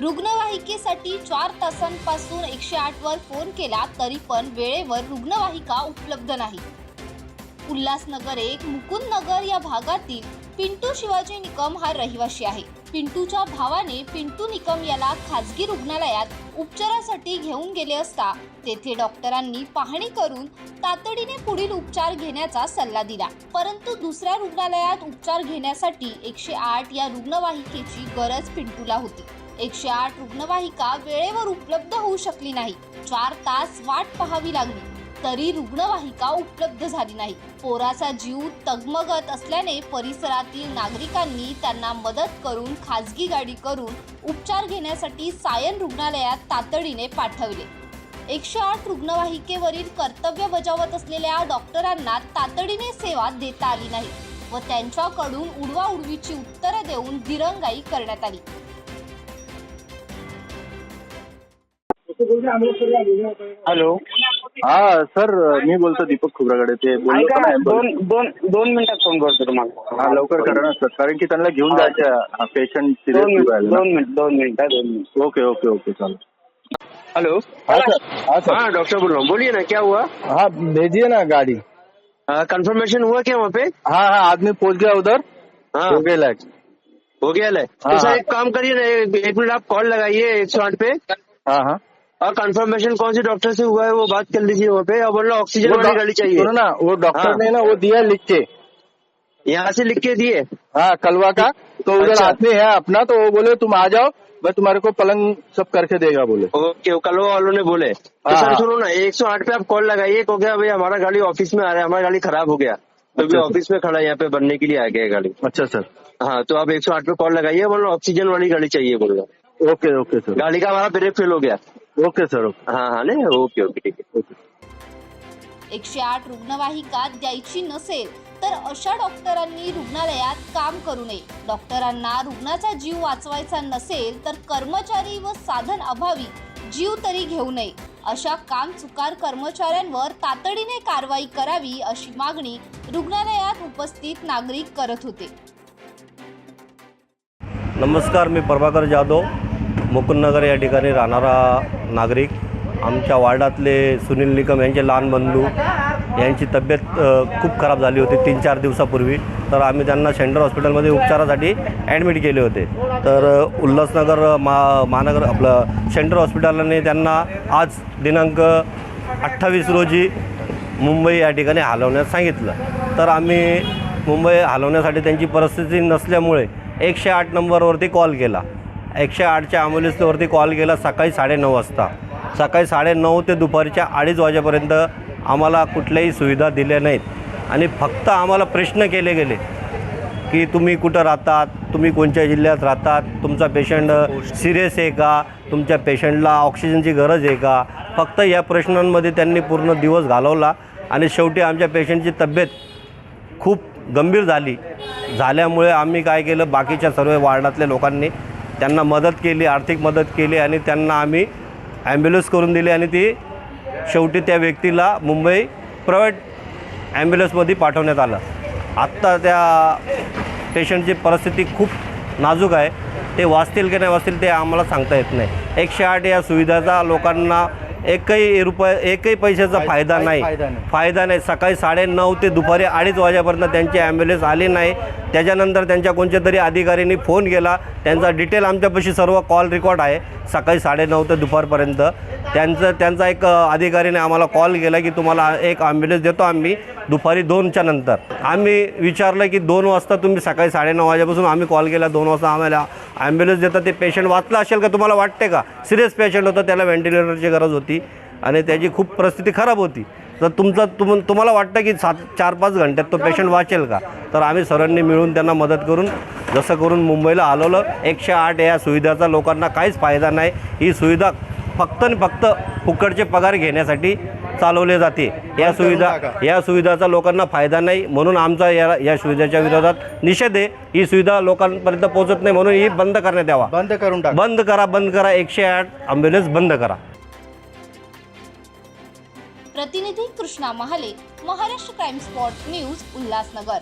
रुग्णवाहिकेसाठी चार तासांपासून एकशे आठ वर फोन केला तरी पण वेळेवर रुग्णवाहिका उपलब्ध नाही. उल्हासनगर एक मुकुंदनगर या भागातील पिंटू शिवाजी निकम हा रहिवासी आहे. पिंटूच्या भावाने पिंटू निकम याला खाजगी रुग्णालयात उपचारासाठी घेऊन गेले असता तेथे डॉक्टरांनी पाहणी करून तातडीने पुढील उपचार घेण्याचा सल्ला दिला. परंतु दुसऱ्या रुग्णालयात उपचार घेण्यासाठी एकशे आठ या रुग्णवाहिकेची गरज पिंटूला होती. एकशे आठ रुग्णवाहिका वेळेवर उपलब्ध होऊ शकली नाही. चार तास वाट पाहावी लागली. तरी रुग्णवाहिका उपलब्ध झाली नाही. पोराचा जीव तगमगत असल्याने परिसरातील नागरिकांनी त्यांना मदत करून खाजगी गाडी करून उपचार घेण्यासाठी सायन रुग्णालयात तातडीने पाठवले. एकशे आठ रुग्णवाहिकेवरील कर्तव्य बजावत असलेल्या डॉक्टरांना तातडीने सेवा देता आली नाही व त्यांच्याकडून उडवाउडवीची उत्तरं देऊन दिरंगाई करण्यात आली. हॅलो हा सर मी बोलतो दीपक खुबराकडे ते. बोललो ऐका पण आहे. दोन दोन दोन मिनिटात फ़ोन करतो तुम्हाला. हा लवकर करा ना सर. कारण की त्यांना घेऊन जायचं पेशंट दोन मिनिट सिरियस दोन मिनिट दोन मिनिट है, दोन मिनिट. ओके ओके ओके चालेल. हेलो हाँ सर. हाँ सर. हाँ डॉक्टर बोल रहा हूँ बोलिए ना क्या हुआ? हाँ भेजिए ना गाड़ी. कंफर्मेशन हुआ क्या वहाँ पे? हाँ हाँ आदमी पहुँच गया उधर. हाँ. हो गया लाइट हो गया है हाँ, तो सर हाँ। एक काम करिए ना एक एक मिनट आप कॉल लगाइए एक सौ आठ पे. हाँ हाँ. और कंफर्मेशन कौन से डॉक्टर से हुआ है वो बात कर लीजिए वहाँ पे। और बोल रहा ऑक्सीजन वाली गाड़ी चाहिए। सुनो ना वो डॉक्टर हाँ। ने ना वो दिया लिख के। यहाँ से लिख के दिए। हाँ कलवा का। तो उधर अच्छा। आदमी है अपना तो वो बोले तुम आ जाओ मैं तुम्हारे को पलंग सब करके देगा बोले। ओके वो कल वालों ने बोले। तो हाँ, सर हाँ। सुनो ना एक सौ आठ पे आप कॉल लगाइए को क्या भाई हमारा गाड़ी ऑफ़िस में आ रहा है हमारा गाड़ी खराब हो गया। तो अच्छा, ऑफ़िस में खड़ा है यहाँ पे बनने के लिए आ गया गाड़ी। अच्छा सर। हाँ तो आप एक सौ आठ पे कॉल लगाइए बोलो ऑक्सीजन वाली गाड़ी चाहिए बोल रहा ओके ओके सर। गाड़ी का हमारा ब्रेक फेल हो गया। Okay sir okay. हाँ हाँ नहीं ओके ओके ठीक है ओके. एकशे आठ रुग्णवाहिका द्यायची नसेल तर अशा डॉक्टरांनी रुग्णालयात काम करू नये. डॉक्टरांना रुग्णाचा जीव वाचवायचा नसेल तर कर्मचारी व साधन अभावी जीव तरी घेऊ नये. अशा काम चुकार कर्मचाऱ्यांवर तातडीने कारवाई करावी अशी मागणी रुग्णालयात उपस्थित नागरिक करत होते. नमस्कार मी प्रभाकर जाधव. मुकुंदनगर या ठिकाणी राहणारा नागरिक आमच्या वार्डातले सुनील निकम यांचे लहान बंधू यांची तब्येत खूप खराब झाली होती तीन चार दिवसापूर्वी. तर आम्ही त्यांना सेंट्रल हॉस्पिटलमध्ये उपचारासाठी ॲडमिट केले होते. तर उल्हासनगर मा महानगर आपलं सेंट्रल हॉस्पिटलने त्यांना आज दिनांक अठ्ठावीस रोजी मुंबई या ठिकाणी हलवण्यास सांगितलं. तर आम्ही मुंबई हलवण्यासाठी त्यांची परिस्थिती नसल्यामुळे एकशे आठ नंबरवरती कॉल केला. एकशे आठच्या ॲम्ब्युलन्सवरती कॉल केला सकाळी साडेनऊ वाजता. सकाळी साडेनऊ ते दुपारच्या अडीच वाजेपर्यंत आम्हाला कुठल्याही सुविधा दिल्या नाहीत. आणि फक्त आम्हाला प्रश्न केले गेले की तुम्ही कुठं राहतात तुम्ही कोणत्या जिल्ह्यात राहतात तुमचा पेशंट सिरियस आहे का तुमच्या पेशंटला ऑक्सिजनची गरज आहे का? फक्त या प्रश्नांमध्ये त्यांनी पूर्ण दिवस घालवला आणि शेवटी आमच्या पेशंटची तब्येत खूप गंभीर झाली. झाल्यामुळे आम्ही काय केलं बाकीच्या सर्व वार्डातल्या लोकांनी त्यांना मदत केली आर्थिक मदत केली आणि त्यांना आम्ही ॲम्ब्युलन्स करून दिली आणि ती शेवटी त्या व्यक्तीला मुंबई प्रायव्हेट ॲम्ब्युलन्समध्ये पाठवण्यात आलं. आत्ता त्या पेशंटची परिस्थिती खूप नाजूक आहे. ते वाचतील की नाही वाचतील ते आम्हाला सांगता येत नाही. एकशे आठ या सुविधाचा लोकांना एकही रुपये एकही पैशाचा फायदा नाही. फायदा नाही. सकाळी साडेनऊ ते दुपारी अडीच वाजेपर्यंत त्यांची ॲम्ब्युलन्स आली नाही. त्याच्यानंतर त्यांच्या कोणत्या तरी अधिकाऱ्यांनी फोन केला. त्यांचा डिटेल आमच्यापाशी सर्व कॉल रेकॉर्ड आहे. सकाळी साडेनऊ ते दुपारपर्यंत. त्यांचं त्यांचा एक अ, अधिकारीने आम्हाला कॉल केला की तुम्हाला एक ॲम्ब्युलन्स देतो आम्ही. दुपारी दोनच्या नंतर. आम्ही विचारलं की दोन वाजता तुम्ही सकाळी साडेनऊ वाजेपासून आम्ही कॉल केला दोन वाजता आम्हाला ॲम्ब्युलन्स देतात. ते पेशंट वाचलं असेल का तुम्हाला वाटते का? सिरियस पेशंट होतं त्याला व्हेंटिलेटरची गरज होती आणि त्याची खूप परिस्थिती खराब होती. तर तुमचं तुम तुम्हाला वाटतं की सात चार पाच घंट्यात तो पेशंट वाचेल का? तर आम्ही सर्वांनी मिळून त्यांना मदत करून जसं करून मुंबईला हलवलं एकशे आठ या सुविधाचा लोकांना काहीच फायदा नाही. ही सुविधा फक्त आणि फक्त फुकटचे पगार घेण्यासाठी चालवले जाते. या सुविधा या सुविधाचा लोकांना फायदा नाही म्हणून आमचा या या सुविधेच्या विरोधात निषेध आहे. ही सुविधा लोकांपर्यंत पोहोचत नाही म्हणून ही बंद करण्यात यावा. बंद करून टाक. बंद करा बंद करा. एकशे आठ ॲम्ब्युलन्स बंद करा. प्रतिनिधी Krishna Mahale Maharashtra crime spot news Ulhasnagar.